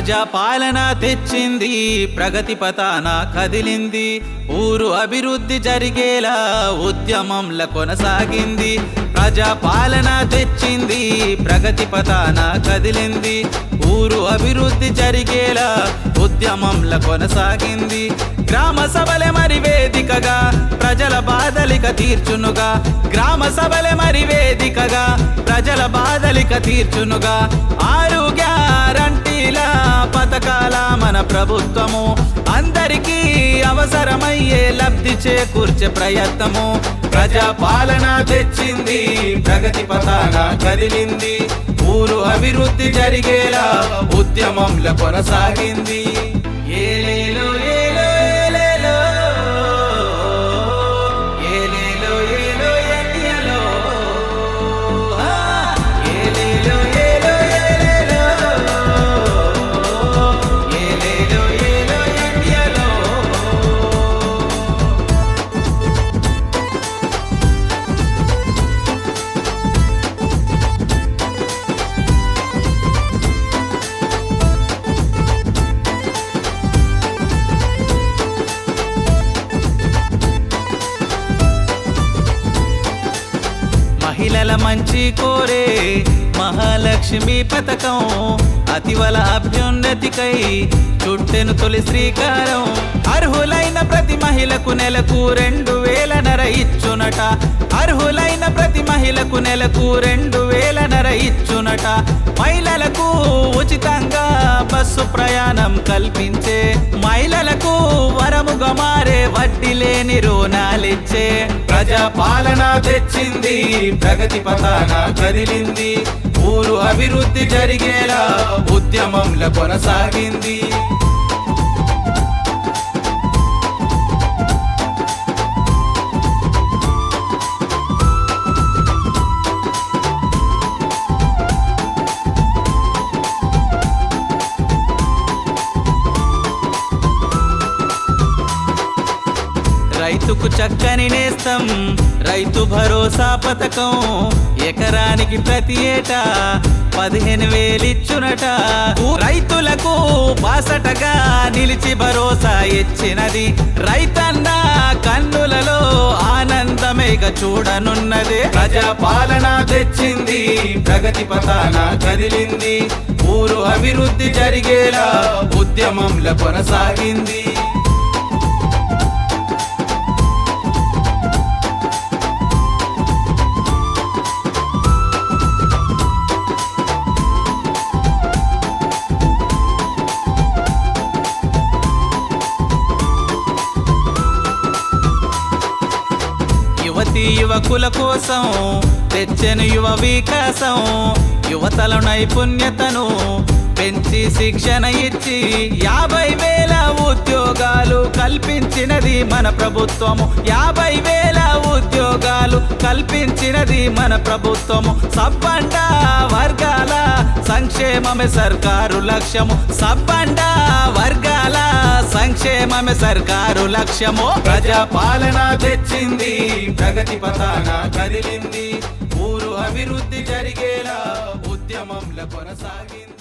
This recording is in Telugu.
ప్రజాపాలన తెచ్చింది ప్రగతి పతాన కదిలింది. ఊరు అభివృద్ధి జరిగేలా ఉద్యమంల కొనసాగింది. ప్రజాపాలన తెచ్చింది ప్రగతి పతాన కదిలింది. ఊరు అభివృద్ధి జరిగేలా ఉద్యమంల కొనసాగింది. గ్రామ సభలే మరి వేదికగా ప్రజల బాధలిక తీర్చునుగా. గ్రామ సభలే మరి వేదికగా ప్రజల బాధలిక తీర్చునుగా. ఆరోగ్య గ్యారంటీల పథకాల మన ప్రభుత్వము. అందరికీ అవసరమయ్యే లబ్ధి చేకూర్చే ప్రయత్నము. ప్రజా పాలన తెచ్చింది ప్రగతి పతాన కదిలింది. ఊరు అభివృద్ధి జరిగేలా ఉద్యమంలో కొనసాగింది. ఏలేలో మహిళల మంచి కోరే మహాలక్ష్మి పథకం. అతివల అభ్యున్నతికై చుట్టెను తొలి శ్రీకారం. అర్హులైన ప్రతి మహిళకు నెలకు రెండు వేల నర ఇచ్చునట. అర్హులైన ప్రతి మహిళకు నెలకు రెండు వేల నర ఇచ్చునట. మహిళలకు ఉచితంగా బస్సు ప్రయాణం కల్పించే. మహిళలకు వరముగా మారే వడ్డీ లేని రుణాలిచ్చే. ప్రజా పాలన తెచ్చింది ప్రగతి పథాన కదిలింది. ఊరు అభివృద్ధి జరిగేలా ఉద్యమంలో కొనసాగింది. రైతుకు చక్కని నేస్తం రైతు భరోసా పథకం ఎకరానికి ప్రతి ఏటా పదిహేను వేలిచ్చునట. రైతులకు బాసటగా నిలిచి భరోసా ఇచ్చినది రైతన్న కన్నులలో ఆనందమేగ చూడనున్నదే. ప్రజా పాలన తెచ్చింది ప్రగతి పథాన కదిలింది. ఊరు అభివృద్ధి జరిగేలా ఉద్యమంలో కొనసాగింది. యువతి యువకుల కోసం తెచ్చెను యువ వికాసం యువతల నైపుణ్యతను పెంచి శిక్షణ ఇచ్చి యాభై వేల ఉద్యోగాలు కల్పించినది మన ప్రభుత్వము. యాభై వేల ఉద్యోగాలు కల్పించినది మన ప్రభుత్వము. సబ్బండ వర్గాల సంక్షేమమే సర్కారు లక్ష్యము. సబ్బండ వర్గాల సంక్షేమమే సర్కారు లక్ష్యము. ప్రజా పాలన తెచ్చింది ప్రగతి పతాన కదిలింది. ఊరు అభివృద్ధి జరిగేలా ఉద్యమంలో కొనసాగింది.